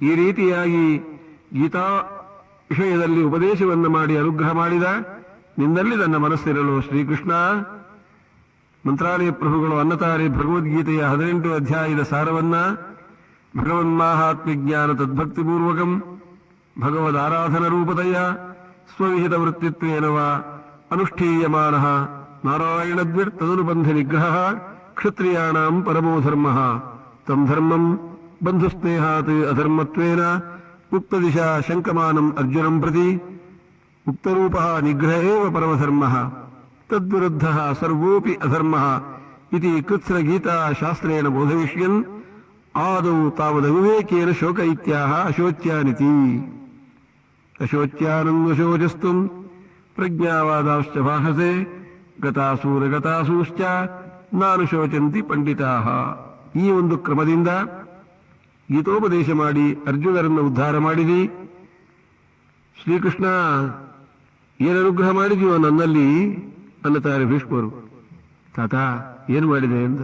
ಈ ರೀತಿಯಾಗಿ ಗೀತಾ ವಿಷಯದಲ್ಲಿ ಉಪದೇಶವನ್ನು ಮಾಡಿ ಅನುಗ್ರಹ ಮಾಡಿದ, ನಿನ್ನಲ್ಲಿ ನನ್ನ ಮನಸ್ಸಿರಲು ಶ್ರೀಕೃಷ್ಣ. ಮಂತ್ರಾಲಯ ಪ್ರಭುಗಳು ಅನ್ನತಾರೆ ಭಗವದ್ಗೀತೆಯ ಹದಿನೆಂಟು ಅಧ್ಯಾಯದ ಸಾರವನ್ನ ಭಗವನ್ಮಾಹಾತ್ಮ್ಯಜ್ಞಾನ ತದ್ಭಕ್ತಿಪೂರ್ವಕಂ, ಭಗವದ್ ಆರಾಧನ ರೂಪತೆಯ ಸ್ವವಿಹಿತ ವೃತ್ತಿತ್ವೇನವ ಅನುಷ್ಠೀಯಮಾನ ನಾರಾಯಣದ್ವಿರ್ ತದನುಬಂಧ ನಿಗ್ರಹ ಕ್ಷತ್ರಿಯಾಣಾಂ ಪರಮೋ ಧರ್ಮ. ತಂ ಧರ್ಮಂ ಬಂಧುಸ್ನೇಹಾತ್ ಅಧರ್ಮತ್ವೇನ ಉಕ್ತದಿಶಾ ಶಂಕಮಾನಂ ಅರ್ಜುನಂ ಪ್ರತಿ. ಉಕ್ತರೂಪ ನಿಗ್ರಹ ಏವ ಪರಮಧರ್ಮ. ತದ್ವಿರುದ್ಧ ಸರ್ವೋಪಿ ಅಧರ್ಮ ಇತಿ ಕೃತ್ಸ್ರ ಗೀತಾ ಶಾಸ್ತ್ರೇಣ ಬೋಧಯಿಷ್ಯನ್ ಆದೌ ತಾವದ ವಿವೇಕೇನ ಶೋಕ ಇತ್ಯಾಹ ಅಶೋಚ್ಯಾನಿತಿ ಅಶೋಚ್ಯಾನಂದಶೋಚಸ್ತು ಪ್ರಜ್ಞಾವಾದಾಶ್ಚ ಭಾಷಸೆ ಗತಾಸೂರಗತಾಸೂಶ್ಚ ನಾನು ಶೋಚಂತಿ ಪಂಡಿತಾಹ ಈ ಒಂದು ಕ್ರಮದಿಂದ ಗೀತೋಪದೇಶ ಮಾಡಿ ಅರ್ಜುನರನ್ನು ಉದ್ಧಾರ ಮಾಡಿದಿ ಶ್ರೀಕೃಷ್ಣ, ಏನು ಅನುಗ್ರಹ ಮಾಡಿದೀವೋ ನನ್ನಲ್ಲಿ? ಅನ್ನುತ್ತಾರೆ ಭೀಷ್ಮರು. ತಾತ, ಏನು ಮಾಡಿದೆ ಅಂತ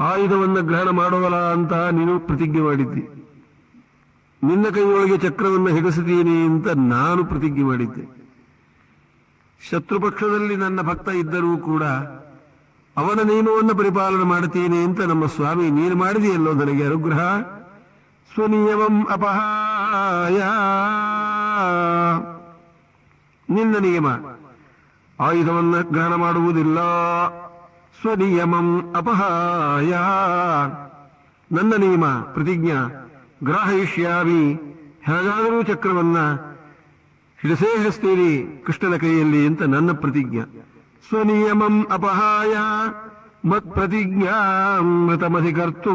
ಆಯುಧವನ್ನು ಗ್ರಹಣ ಮಾಡೋವಲ್ಲ ಅಂತ ನೀನು ಪ್ರತಿಜ್ಞೆ ಮಾಡಿದ್ದಿ. ನಿನ್ನ ಕೈಯೊಳಗೆ ಚಕ್ರವನ್ನು ಹಿಡಿಸಿದ್ದೀನಿ ಅಂತ ನಾನು ಪ್ರತಿಜ್ಞೆ ಮಾಡಿದ್ದೆ. ಶತ್ರುಪಕ್ಷದಲ್ಲಿ ನನ್ನ ಭಕ್ತ ಇದ್ದರೂ ಕೂಡ ಅವನ ನಿಯಮವನ್ನು ಪರಿಪಾಲನೆ ಮಾಡುತ್ತೀನಿ ಅಂತ ನಮ್ಮ ಸ್ವಾಮಿ, ನೀನು ಮಾಡಿದೆಯಲ್ಲೋ ನನಗೆ ಅನುಗ್ರಹ? ಸ್ವನಿಯಮಂ ಅಪಹಾಯ. ನಿನ್ನ ನಿಯಮ ಆಯುಧವನ್ನು ಗ್ರಹಣ ಮಾಡುವುದಿಲ್ಲ. ಸ್ವನಿಯಮಂ ಅಪಹಾಯ. ನನ್ನ ನಿಯಮ, ಪ್ರತಿಜ್ಞಾ, ಗ್ರಾಹಯಿಷ್ಯಾಮಿ. ಹೇಗಾದರೂ ಚಕ್ರವನ್ನ ಹಿಡಿಸೇ ಹಿಡಿಸ್ತೀರಿ ಕೃಷ್ಣನ ಕೈಯಲ್ಲಿ ಅಂತ ನನ್ನ ಪ್ರತಿಜ್ಞಾ. ಮತ್ ಪ್ರತಿಜ್ಞಾಮೃತಮಧಿಕರ್ತು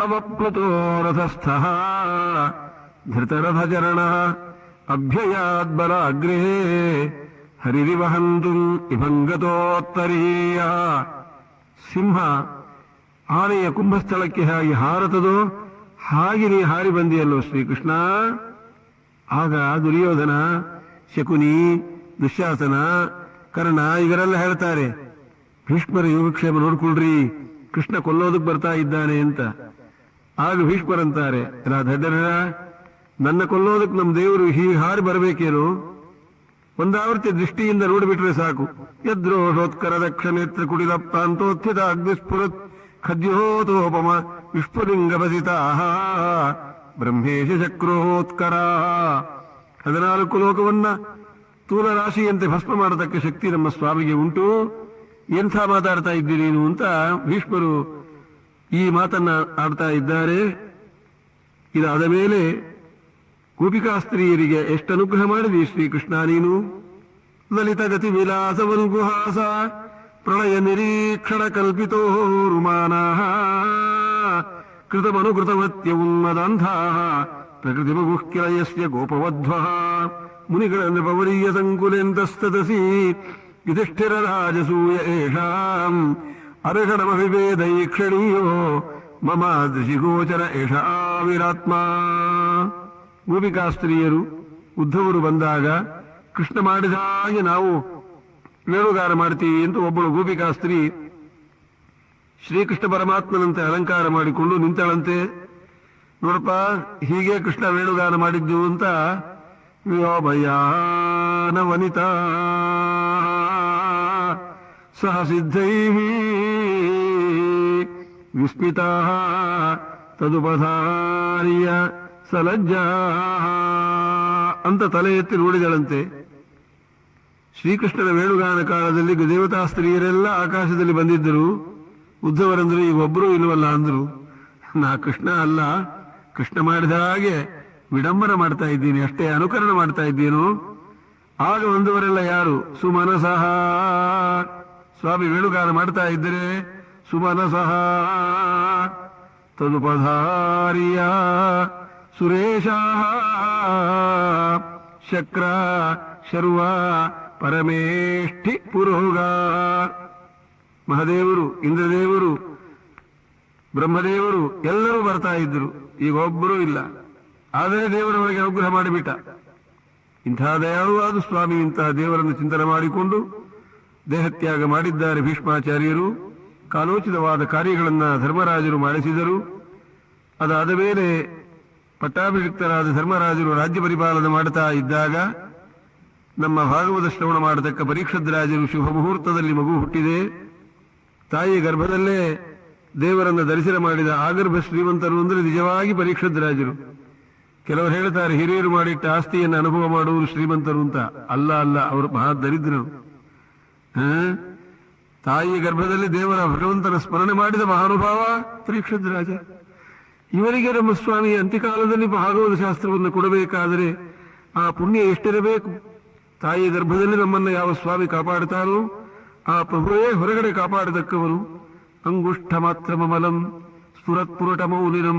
ಅವಪ್ಲುತೋ ರಥಸ್ಥ ಧೃತರಥಚರಣ ಅಭ್ಯಯಾದ್ಬಲ ಅಗ್ರೇ ಹರಿರಿವಹಂತು ಇಭಂಗತೋತ್ತರೀಯ ಸಿಂಹ ಆನೆಯ ಕುಂಭಸ್ಥಳಕ್ಕೆ ಹಾಗೆ ಹಾರತದೋ? ಹಾಗೆ ನೀ ಹಾರಿ ಬಂದಿಯಲ್ಲೋ ಶ್ರೀಕೃಷ್ಣ? ಆಗ ದುರ್ಯೋಧನ, ಶಕುನಿ ದುಶ್ಯಾಸನ ಕರ್ಣ ಇವರೆಲ್ಲ ಹೇಳ್ತಾರೆ. ಭೀಷ್ಮರ ಯೋಗಕ್ಷೇಮ ನೋಡ್ಕೊಳ್ರಿ, ಕೃಷ್ಣ ಕೊಲ್ಲೋದಕ್ಕೆ ಬರ್ತಾ ಇದ್ದಾನೆ ಅಂತ. ಆಗ ಭೀಷ್ಮರಂತಾರೆ ರಾಧರ ನನ್ನ ಕೊಲ್ಲೋದಕ್ಕೆ ನಮ್ಮ ದೇವರು ಹೀ ಹಾರಿ ಬರಬೇಕೇನು? ಒಂದಾವರ್ತಿ ದೃಷ್ಟಿಯಿಂದ ನೋಡಿಬಿಟ್ರೆ ಸಾಕು. ಯದ್ರೋಷೋತ್ಕರ ದಕ್ಷ ನೇತ್ರ ಕುಡಿದ ಪ್ರಾಂತೋತ್ಥಿತ ಅಗ್ನಿಸ್ಫುರತ್ ಖದ್ಯೋತೋಪಮ ವಿಶ್ವಲಿಂಗಭಸಿತ ಬ್ರಹ್ಮೇಶ ಚಕ್ರೋತ್ಕರ ಹದಿನಾಲ್ಕು ಲೋಕವನ್ನ ತೂಲ ರಾಶಿಯಂತೆ ಭಸ್ಮ ಮಾಡತಕ್ಕ ಶಕ್ತಿ ನಮ್ಮ ಸ್ವಾಮಿಗೆ ಉಂಟು. ಎಂಥ ಮಾತಾಡ್ತಾ ಇದ್ದೀರಿ ನೀನು ಅಂತ ಭೀಷ್ಮರು ಈ ಮಾತನ್ನ ಆಡ್ತಾ ಇದ್ದಾರೆ. ಇದಾದ ಮೇಲೆ ಗೋಪಿಕಾಸ್ತ್ರೀಯರಿಗೆ ಎಷ್ಟು ಅನುಗ್ರಹ ಮಾಡಿದಿ ಶ್ರೀಕೃಷ್ಣ ನೀನು? ಲಲಿತ ಗತಿ ವಿಲಾಸವನು ಗುಹಾಸ ಪ್ರಳಯ ನಿರೀಕ್ಷಣ ಕಲ್ಪಿತೋ ರುಮಾನಾ, ಕೃತಮನುಕೃತವತ್ಯ ಉನ್ಮದಂಧ ಪ್ರಕೃತಿ ಗೋಪವಧ್ವ. ಮುನಿಗಳ ನೃಪವರೀಯ ಸಂಕುಲೆಂತಸ್ತದಸಿ ಯುಧಿಷ್ಠಿರ ರಾಜಸೂಯ ಏಷಾಂ ಅರ್ಷಣಮಭಿವೇದೈಕ್ಷಣೀಯೋ ಮಮ ದೃಶಿಗೋಚರ ಏಷ ವಿರಾತ್ಮ ಗೋಪಿಕಾ ಸ್ತ್ರೀಯರು ಉದ್ಧವರು ಬಂದಾಗ, ಕೃಷ್ಣ ಮಾಡಿದ ಹಾಗೆ ನಾವು ವೇಣುಗಾರ ಮಾಡ್ತೀವಿ ಅಂತ ಒಬ್ಬಳು ಗೋಪಿಕಾ ಸ್ತ್ರೀ ಶ್ರೀಕೃಷ್ಣ ಪರಮಾತ್ಮನಂತೆ ಅಲಂಕಾರ ಮಾಡಿಕೊಂಡು ನಿಂತಳಂತೆ. ನೋಡಪ್ಪ, ಹೀಗೆ ಕೃಷ್ಣ ವೇಣುಗಾನ ಮಾಡಿದ್ದು ಅಂತ ವ್ಯೋಮಯಾನ ವನಿತಾ ಸಹ ಸಿದ್ಧೈ ವಿಸ್ಮಿತಾ. ತದುಪಧಾರ್ಯ ಸಲಜ್ಜಾ ಅಂತ ತಲೆ ಎತ್ತಿ ನೋಡಿದಳಂತೆ. ಶ್ರೀಕೃಷ್ಣನ ವೇಣುಗಾನ ಕಾಲದಲ್ಲಿ ದೇವತಾ ಸ್ತ್ರೀಯರೆಲ್ಲ ಆಕಾಶದಲ್ಲಿ ಬಂದಿದ್ದರು. ಉದ್ಧವರಂದ್ರು ಈಗ ಒಬ್ಬರೂ ಇಲ್ವಲ್ಲ ಅಂದ್ರು. ನಾ ಕೃಷ್ಣ ಅಲ್ಲ, ಕೃಷ್ಣ ಮಾಡಿದ ಹಾಗೆ ವಿಡಂಬನ ಮಾಡ್ತಾ ಇದ್ದೀನಿ, ಅಷ್ಟೇ ಅನುಕರಣ ಮಾಡ್ತಾ ಇದ್ದೀನು? ಆಗ ಒಂದುವರೆಲ್ಲ ಯಾರು? ಸುಮನಸಹ. ಸ್ವಾಮಿ ವೇಣುಗಾನ ಮಾಡ್ತಾ ಇದ್ದರೆ ಸುಮನಸಹ. ತದುಪಧಾರಿಯ ಸುರೇಶ. ಶಕ್ರ, ಶರ್ವ, ಪರಮೇಷ್ಠಿ ಪುರೋಗ ಮಹದೇವರು, ಇಂದ್ರದೇವರು, ಬ್ರಹ್ಮದೇವರು ಎಲ್ಲರೂ ಬರ್ತಾ ಇದ್ರು. ಈಗ ಒಬ್ಬರೂ ಇಲ್ಲ. ಆದರೆ ದೇವರವರಿಗೆ ಅನುಗ್ರಹ ಮಾಡಿಬಿಟ್ಟ. ಇಂತಹ ದಯಾಳುವಾದ ಸ್ವಾಮಿ ಇಂತಹ ದೇವರನ್ನು ಚಿಂತನೆ ಮಾಡಿಕೊಂಡು ದೇಹತ್ಯಾಗ ಮಾಡಿದ್ದಾರೆ ಭೀಷ್ಮಾಚಾರ್ಯರು. ಕಾಲೋಚಿತವಾದ ಕಾರ್ಯಗಳನ್ನು ಧರ್ಮರಾಜರು ಮಾಡಿಸಿದರು. ಅದಾದ ಮೇಲೆ ಪಟ್ಟಾಭಿಷಿಕ್ತರಾದ ಧರ್ಮರಾಜರು ರಾಜ್ಯ ಪರಿಪಾಲನೆ ಮಾಡ್ತಾ ಇದ್ದಾಗ ನಮ್ಮ ಭಾಗವತ ಶ್ರವಣ ಮಾಡತಕ್ಕ ಪರೀಕ್ಷದ್ರಾಜರು ಶುಭ ಮುಹೂರ್ತದಲ್ಲಿ ಮಗು ಹುಟ್ಟಿದೆ. ತಾಯಿ ಗರ್ಭದಲ್ಲೇ ದೇವರನ್ನು ದರ್ಶನ ಮಾಡಿದ ಆಗರ್ಭ ಶ್ರೀಮಂತರು ಅಂದರೆ ನಿಜವಾಗಿ ಪರೀಕ್ಷದ್ರಾಜರು ಕೆಲವರು ಹೇಳ್ತಾರೆ, ಹಿರಿಯರು ಮಾಡಿಟ್ಟ ಆಸ್ತಿಯನ್ನು ಅನುಭವ ಮಾಡುವರು ಶ್ರೀಮಂತರು ಅಂತ. ಅಲ್ಲ ಅಲ್ಲ, ಅವರು ಮಹಾ ದರಿದ್ರರು? ತಾಯಿಯ ಗರ್ಭದಲ್ಲಿ ದೇವರ ಭಗವಂತನ ಸ್ಮರಣೆ ಮಾಡಿದ ಮಹಾನುಭಾವ ಪರೀಕ್ಷದ್ರಾಜ ಇವರಿಗೆ ನಮ್ಮ ಸ್ವಾಮಿ ಅಂತ್ಯಕಾಲದಲ್ಲಿ ಭಾಗವತ ಶಾಸ್ತ್ರವನ್ನು ಕೊಡಬೇಕಾದರೆ ಆ ಪುಣ್ಯ ಎಷ್ಟಿರಬೇಕು? ತಾಯಿಯ ಗರ್ಭದಲ್ಲಿ ನಮ್ಮನ್ನು ಯಾವ ಸ್ವಾಮಿ ಕಾಪಾಡುತ್ತಾರೋ ಆ ಪ್ರಭುವೇ ಹೊರಗಡೆ ಕಾಪಾಡತಕ್ಕವರು ಅಂಗುಷ್ಠ ಮಾತ್ರ ಮಮಲಂ ಸ್ಫುರತ್ಪುರಟ ಮೌಲಿನಂ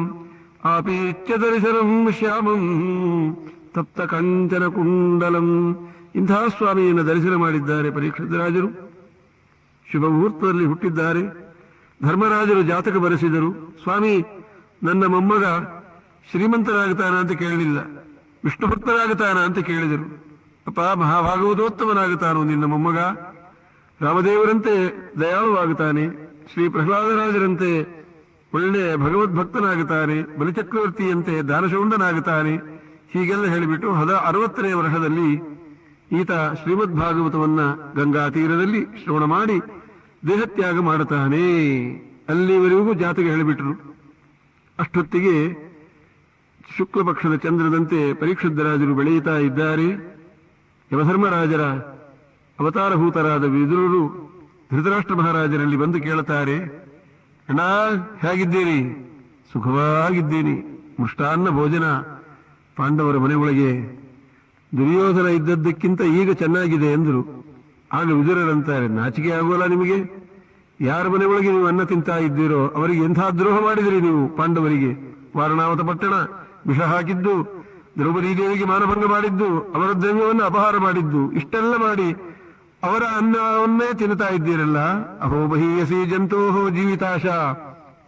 ಆಪೀಚ್ಯ ದರ್ಶನಂ ಶ್ಯಾಮಂ ತಪ್ತ ಕಂಚನ ಕುಂಡಲಂ. ಇಂತಹ ಸ್ವಾಮಿಯನ್ನು ದರ್ಶನ ಮಾಡಿದ್ದಾರೆ ಪರೀಕ್ಷಿತರಾಜರು ಶುಭ ಮುಹೂರ್ತದಲ್ಲಿ ಹುಟ್ಟಿದ್ದಾರೆ. ಧರ್ಮರಾಜರು ಜಾತಕ ಬರೆಸಿದರು. ಸ್ವಾಮಿ, ನನ್ನ ಮೊಮ್ಮಗ ಶ್ರೀಮಂತರಾಗುತ್ತಾನ ಅಂತ ಕೇಳಲಿಲ್ಲ. ವಿಷ್ಣು ಭಕ್ತರಾಗುತ್ತಾನ ಅಂತ ಕೇಳಿದರು. ಅಪ್ಪ, ಮಹಾಭಾಗವತೋತ್ತಮನಾಗುತ್ತಾನೋ ನಿನ್ನ ಮೊಮ್ಮಗ? ರಾಮದೇವರಂತೆ ದಯಾಳುವಾಗುತ್ತಾನೆ. ಶ್ರೀ ಪ್ರಹ್ಲಾದರಾಜರಂತೆ ಒಳ್ಳೆ ಭಗವದ್ಭಕ್ತನಾಗುತ್ತಾನೆ ಬಲಿಚಕ್ರವರ್ತಿಯಂತೆ ದಾನಶೌಂಡನಾಗುತ್ತಾನೆ. ಹೀಗೆಲ್ಲ ಹೇಳಿಬಿಟ್ಟು ಹದ ಅರವತ್ತನೇ ವರ್ಷದಲ್ಲಿ ಈತ ಶ್ರೀಮದ್ ಭಾಗವತವನ್ನ ಗಂಗಾ ತೀರದಲ್ಲಿ ಶ್ರವಣ ಮಾಡಿ ದೇಹತ್ಯಾಗ ಮಾಡುತ್ತಾನೆ. ಅಲ್ಲಿವರೆಗೂ ಜಾತಿಗೆ ಹೇಳಿಬಿಟ್ರು. ಅಷ್ಟೊತ್ತಿಗೆ ಶುಕ್ಲ ಪಕ್ಷದ ಚಂದ್ರದಂತೆ ಪರಿಕ್ಷುದ್ಧರಾಜರು ಬೆಳೆಯುತ್ತಾ ಇದ್ದಾರೆ. ಯಮಧರ್ಮರಾಜರ ಅವತಾರಭೂತರಾದ ವಿದುರರು ಧೃತರಾಷ್ಟ್ರ ಮಹಾರಾಜರಲ್ಲಿ ಬಂದು ಕೇಳುತ್ತಾರೆ. ಅಣ್ಣ ಹೇಗಿದ್ದೀರಿ? ಸುಖವಾಗಿದ್ದೀನಿ ಮುಷ್ಟಾನ್ನ ಭೋಜನ. ಪಾಂಡವರ ಮನೆಯೊಳಗೆ ದುರ್ಯೋಧನ ಇದ್ದದ್ದಕ್ಕಿಂತ ಈಗ ಚೆನ್ನಾಗಿದೆ ಎಂದರು. ಆಗ ವಿದುರರಂತಾರೆ ನಾಚಿಕೆ ಆಗೋಲ್ಲ ನಿಮಗೆ? ಯಾರ ಮನೆಯೊಳಗೆ ನೀವು ಅನ್ನ ತಿಂತಾ ಇದ್ದೀರೋ, ಅವರಿಗೆ ಎಂಥ ದ್ರೋಹ ಮಾಡಿದಿರಿ ನೀವು ಪಾಂಡವರಿಗೆ? ವಾರಣಾವತ ಪಟ್ಟಣ, ವಿಷ ಹಾಕಿದ್ದು ದ್ರೌಪದಿ ದೇವಿಗೆ ಮಾನಭಂಗ ಮಾಡಿದ್ದು ಅವರ ದ್ರವ್ಯವನ್ನು ಅಪಹಾರ ಮಾಡಿದ್ದು, ಇಷ್ಟೆಲ್ಲ ಮಾಡಿ ಅವರ ಅನ್ನವನ್ನೇ ತಿನ್ನುತ್ತಾ ಇದ್ದೀರಲ್ಲ? ಅಹೋ ಬಹೀಯಸಿ ಜಂತೋಹೋ ಜೀವಿತಾಶ.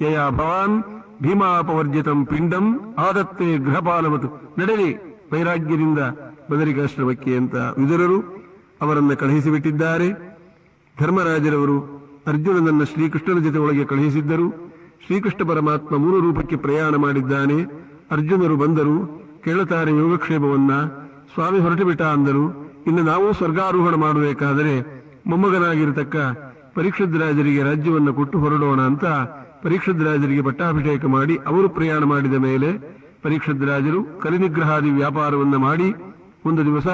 ಯಯ ಭವಾನ್ ಭೀಮಾಪವರ್ಜಿತಂ ಪಿಂಡಂ ಆದತ್ತೆ ಗೃಹಪಾಲವತು. ನಡೆಯಲಿ ವೈರಾಗ್ಯದಿಂದ ಬದರಿಕಾಶ್ರಮಕ್ಕೆ ಅಂತ ವಿದುರರು ಅವರನ್ನು ಕಳುಹಿಸಿಬಿಟ್ಟಿದ್ದಾರೆ ಧರ್ಮರಾಜರವರು ಅರ್ಜುನನನ್ನ ಶ್ರೀಕೃಷ್ಣನ ಜೊತೆ ಒಳಗೆ ಕಳುಹಿಸಿದ್ದರು. ಶ್ರೀಕೃಷ್ಣ ಪರಮಾತ್ಮ ಮೂರು ರೂಪಕ್ಕೆ ಪ್ರಯಾಣ ಮಾಡಿದ್ದಾನೆ. ಅರ್ಜುನರು ಬಂದರು ಕೇಳುತ್ತಾರೆ ಯೋಗಕ್ಷೇಮವನ್ನ. ಸ್ವಾಮಿ ಹೊರಟು ಬಿಟ್ಟ ಅಂದರು. ಇನ್ನು ನಾವು ಸ್ವರ್ಗಾರೋಹಣ ಮಾಡಬೇಕಾದರೆ ಮೊಮ್ಮಗನಾಗಿರತಕ್ಕ ಪರೀಕ್ಷದ್ರಾಜರಿಗೆ ರಾಜ್ಯವನ್ನು ಕೊಟ್ಟು ಹೊರಡೋಣ ಅಂತ ಪರೀಕ್ಷದ್ರಾಜರಿಗೆ ಪಟ್ಟಾಭಿಷೇಕ ಮಾಡಿ ಅವರು ಪ್ರಯಾಣ ಮಾಡಿದ ಮೇಲೆ ಪರೀಕ್ಷದ್ರಾಜರು ಕಲಿನಿಗ್ರಹಾದಿ ವ್ಯಾಪಾರವನ್ನು ಮಾಡಿ ಒಂದು ದಿವಸ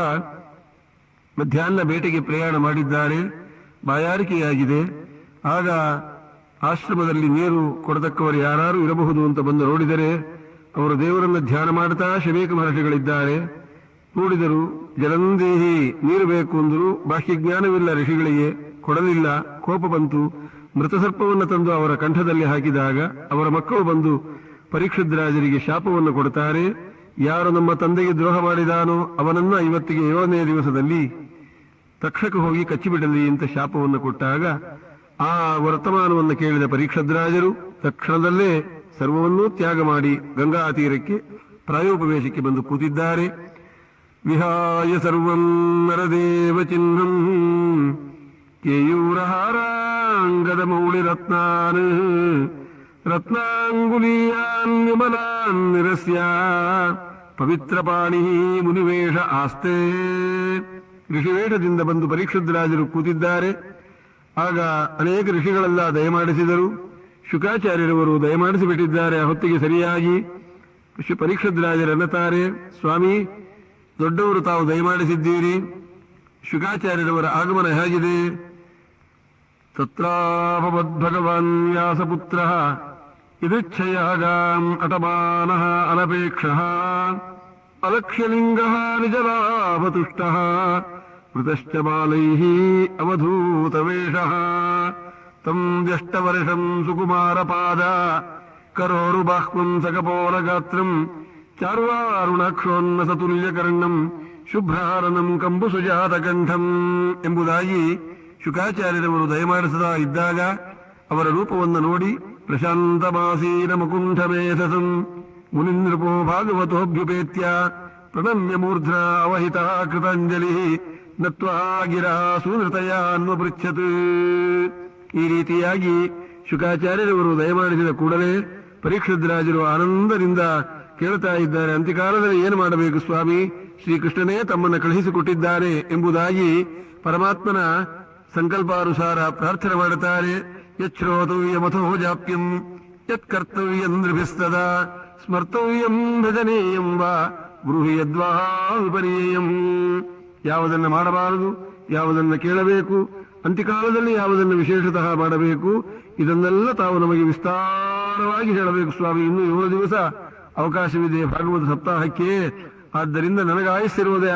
ಮಧ್ಯಾಹ್ನ ಬೇಟೆಗೆ ಪ್ರಯಾಣ ಮಾಡಿದ್ದಾರೆ. ಬಾಯಾರಿಕೆಯಾಗಿದೆ. ಆಗ ಆಶ್ರಮದಲ್ಲಿ ನೀರು ಕೊಡತಕ್ಕವರು ಯಾರು ಇರಬಹುದು ಅಂತ ಬಂದು ನೋಡಿದರೆ ಅವರು ದೇವರನ್ನು ಧ್ಯಾನ ಮಾಡ್ತಾ ಶಬೇಕ ಮಹರ್ಷಿಗಳಿದ್ದಾರೆ. ನೋಡಿದರು ಜಲಂದೇಹಿ ನೀರು ಬೇಕು ಅಂದರು ಬಾಹ್ಯ ಜ್ಞಾನವಿಲ್ಲ ಋಷಿಗಳಿಗೆ, ಕೊಡಲಿಲ್ಲ, ಕೋಪ ಬಂತು. ಮೃತಸರ್ಪವನ್ನು ತಂದು ಅವರ ಕಂಠದಲ್ಲಿ ಹಾಕಿದಾಗ ಅವರ ಮಕ್ಕಳು ಬಂದು ಪರೀಕ್ಷದ್ರಾಜರಿಗೆ ಶಾಪವನ್ನು ಕೊಡುತ್ತಾರೆ. ಯಾರು ನಮ್ಮ ತಂದೆಗೆ ದ್ರೋಹ ಮಾಡಿದಾನೋ ಅವನನ್ನ ಇವತ್ತಿಗೆ ಏಳನೇ ದಿವಸದಲ್ಲಿ ತಕ್ಷಕ ಹೋಗಿ ಕಚ್ಚಿಬಿಡಲಿ ಅಂತ ಶಾಪವನ್ನು ಕೊಟ್ಟಾಗ ಆ ವರ್ತಮಾನವನ್ನು ಕೇಳಿದ ಪರೀಕ್ಷದ್ರಾಜರು ತಕ್ಷಣದಲ್ಲೇ ಸರ್ವವನ್ನೂ ತ್ಯಾಗ ಮಾಡಿ ಗಂಗಾ ತೀರಕ್ಕೆ ಪ್ರಾಯೋಪವೇಶಕ್ಕೆ ಬಂದು ಕೂತಿದ್ದಾರೆ. ವಿಹಾಯ ಕೇಯೂರಹಾರಾಂಗದ ಮೌಳಿ ರತ್ನಾನ್. ರತ್ನಾಂಗುಲೀಯಾನ್ ವಿಮಲಾನ್ ನಿರಸ್ಯ. ಪವಿತ್ರ ಪಾಣಿ ಮುನಿವೇಷ ಆಸ್ತೆ. ಋಷಿವೇಷದಿಂದ ಬಂದು ಪರೀಕ್ಷದ್ರಾಜರು ಕೂತಿದ್ದಾರೆ. ಆಗ ಅನೇಕ ಋಷಿಗಳೆಲ್ಲ ದಯಮಾಡಿಸಿದರು ಶುಕಾಚಾರ್ಯರವರು ದಯಮಾಡಿಸಿಬಿಟ್ಟಿದ್ದಾರೆ. ಆ ಹೊತ್ತಿಗೆ ಸರಿಯಾಗಿ. ಪರೀಕ್ಷದ್ರಾಜರನ್ನುತ್ತಾರೆ ಸ್ವಾಮಿ ದೊಡ್ಡವರು ತಾವು ದಯಮಾಡಿಸಿದ್ದೀರಿ ಶುಕಾಚಾರ್ಯರವರ ಆಗಮನ ಹೇಗಿದೆ ತತ್ರಾಭವದ್ಭಗವಾನ್ ವ್ಯಾಸಪುತ್ರ ಇದಚ್ಛಯಾಗಾಂ ಅಟಮಾನಃ ಅನಪೇಕ್ಷಃ ಅಲಕ್ಷ್ಯಲಿಂಗಃ ನಿಜಲಾಭತುಷ್ಟಃ ಮೃತಶ್ಚ ಬಾಲೈಃ ಅವಧೂತವೇಷಃ ತಂ ವ್ಯಷ್ಟವರ್ಷಂ ಸುಕುಮಾರಪಾದ ಕರೋರು ಬಾಹ್ವಂ ಸಕಪೋಲಗಾತ್ರಂ ಚಾರ್ವಾರುಣಾಕ್ಷೋನ್ನ ಸತುಲ್ಯಕರ್ಣಂ ಶುಭ್ರಾರನಂ ಕಂಬು ಸುಜಾತಕಂಠಂ ಎಂಬುದಾಗಿ ಶುಕಾಚಾರ್ಯರವರು ದಯಮಾಡಿಸದ ಇದ್ದಾಗ ಅವರ ರೂಪವನ್ನು ನೋಡಿ ಪ್ರಶಾಂತ ಮಾಸೀನ ಮುಕುಂಠಮೇಧಸಂ ಮುನಿಂದ್ರಪೋ ಭಾಗವತೋಭ್ಯುಪೇತ್ಯ ಪ್ರಣಮ್ಯ ಮೂರ್ಧ್ನ ಅವಹಿತ ಕೃತಾಂಜಲಿ ನತ್ವಾ ಗಿರ ಅನ್ವಪೃಚ್ಛತ್ ಈ ರೀತಿಯಾಗಿ ಶುಕಾಚಾರ್ಯರವರು ದಯಮಾಡಿಸಿದ ಕೂಡಲೇ ಪರೀಕ್ಷದ್ರಾಜರು ಆನಂದದಿಂದ ಕೇಳ್ತಾ ಇದ್ದಾರೆ. ಅಂತ್ಯಕಾಲದಲ್ಲಿ ಏನು ಮಾಡಬೇಕು ಸ್ವಾಮಿ? ಶ್ರೀಕೃಷ್ಣನೇ ತಮ್ಮನ್ನು ಕಳುಹಿಸಿಕೊಟ್ಟಿದ್ದಾರೆ ಎಂಬುದಾಗಿ ಪರಮಾತ್ಮನ ಸಂಕಲ್ಪಾನುಸಾರ ಪ್ರಾರ್ಥನೆ ಮಾಡುತ್ತಾರೆ. ಯಚ್ಛ್ರೋತವ್ಯಮಥೋ ಜಾಪ್ಯಂ, ಯತ್ ಕರ್ತವ್ಯ ನೃಭಿಸ್ತದ, ಸ್ಮರ್ತವ್ಯಂ ಭಜನೇಯಂ ವಾ ವಿಪರ್ಯಯಂ. ಯಾವುದನ್ನು ಮಾಡಬಾರದು, ಯಾವುದನ್ನು ಕೇಳಬೇಕು, ಅಂತ್ಯಕಾಲದಲ್ಲಿ ಯಾವುದನ್ನು ವಿಶೇಷತಃ ಮಾಡಬೇಕು, ಇದನ್ನೆಲ್ಲ ತಾವು ನಮಗೆ ವಿಸ್ತಾರವಾಗಿ ಹೇಳಬೇಕು ಸ್ವಾಮಿ. ಇನ್ನು ಏಳು ದಿವಸ ಅವಕಾಶವಿದೆ ಭಾಗವತ ಸಪ್ತಾಹಕ್ಕೆ. ಆದ್ದರಿಂದ ನನಗೆ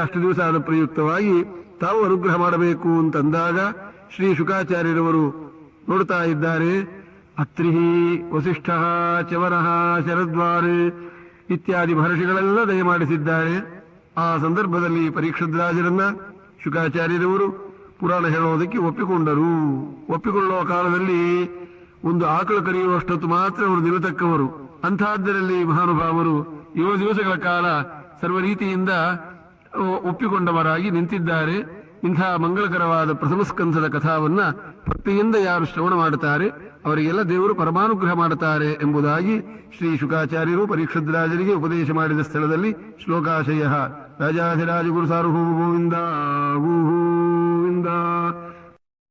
ಅಷ್ಟು ದಿವಸ ಆದ ಪ್ರಯುಕ್ತವಾಗಿ ತಾವು ಅನುಗ್ರಹ ಮಾಡಬೇಕು ಅಂತಂದಾಗ ಶ್ರೀ ಶುಕಾಚಾರ್ಯರವರು ನೋಡ್ತಾ ಇದ್ದಾರೆ. ಅತ್ರಿ ವಸಿಷ್ಠ ಚವರಃ ಶರದ್ವಾರ ಇತ್ಯಾದಿ ಮಹರ್ಷಿಗಳೆಲ್ಲ ದಯಮಾಡಿಸಿದ್ದಾರೆ ಆ ಸಂದರ್ಭದಲ್ಲಿ ಪರೀಕ್ಷದ್ರಾಜರನ್ನ ಶುಕಾಚಾರ್ಯರವರು ಪುರಾಣ ಹೇಳೋದಕ್ಕೆ ಒಪ್ಪಿಕೊಂಡರು. ಒಪ್ಪಿಕೊಳ್ಳುವ ಕಾಲದಲ್ಲಿ ಒಂದು ಆಕಳು ಕರೆಯುವಷ್ಟೊತ್ತು ಮಾತ್ರ ಅವರು ನಿಲ್ಲತಕ್ಕವರು ಅಂತಹದ್ದರಲ್ಲಿ ಮಹಾನುಭಾವರು ಏಳು ದಿವಸಗಳ ಕಾಲ ಸರ್ವ ರೀತಿಯಿಂದ ಒಪ್ಪಿಕೊಂಡವರಾಗಿ ನಿಂತಿದ್ದಾರೆ. ಇಂತಹ ಮಂಗಳಕರವಾದ ಪ್ರಥಮ ಸ್ಕಂಧದ ಕಥಾವನ್ನ ಭಕ್ತಿಯಿಂದ ಯಾರು ಶ್ರವಣ ಮಾಡುತ್ತಾರೆ, ಅವರಿಗೆಲ್ಲ ದೇವರು ಪರಮಾನುಗ್ರಹ ಮಾಡುತ್ತಾರೆ ಎಂಬುದಾಗಿ ಶ್ರೀ ಶುಕಾಚಾರ್ಯರು ಪರೀಕ್ಷದ್ರಾಜರಿಗೆ ಉಪದೇಶ ಮಾಡಿದ ಸ್ಥಳದಲ್ಲಿ ಶ್ಲೋಕಾಶಯ. ರಾಜಾಧಿರಾಜ ಗುರು ಗೋವಿಂದ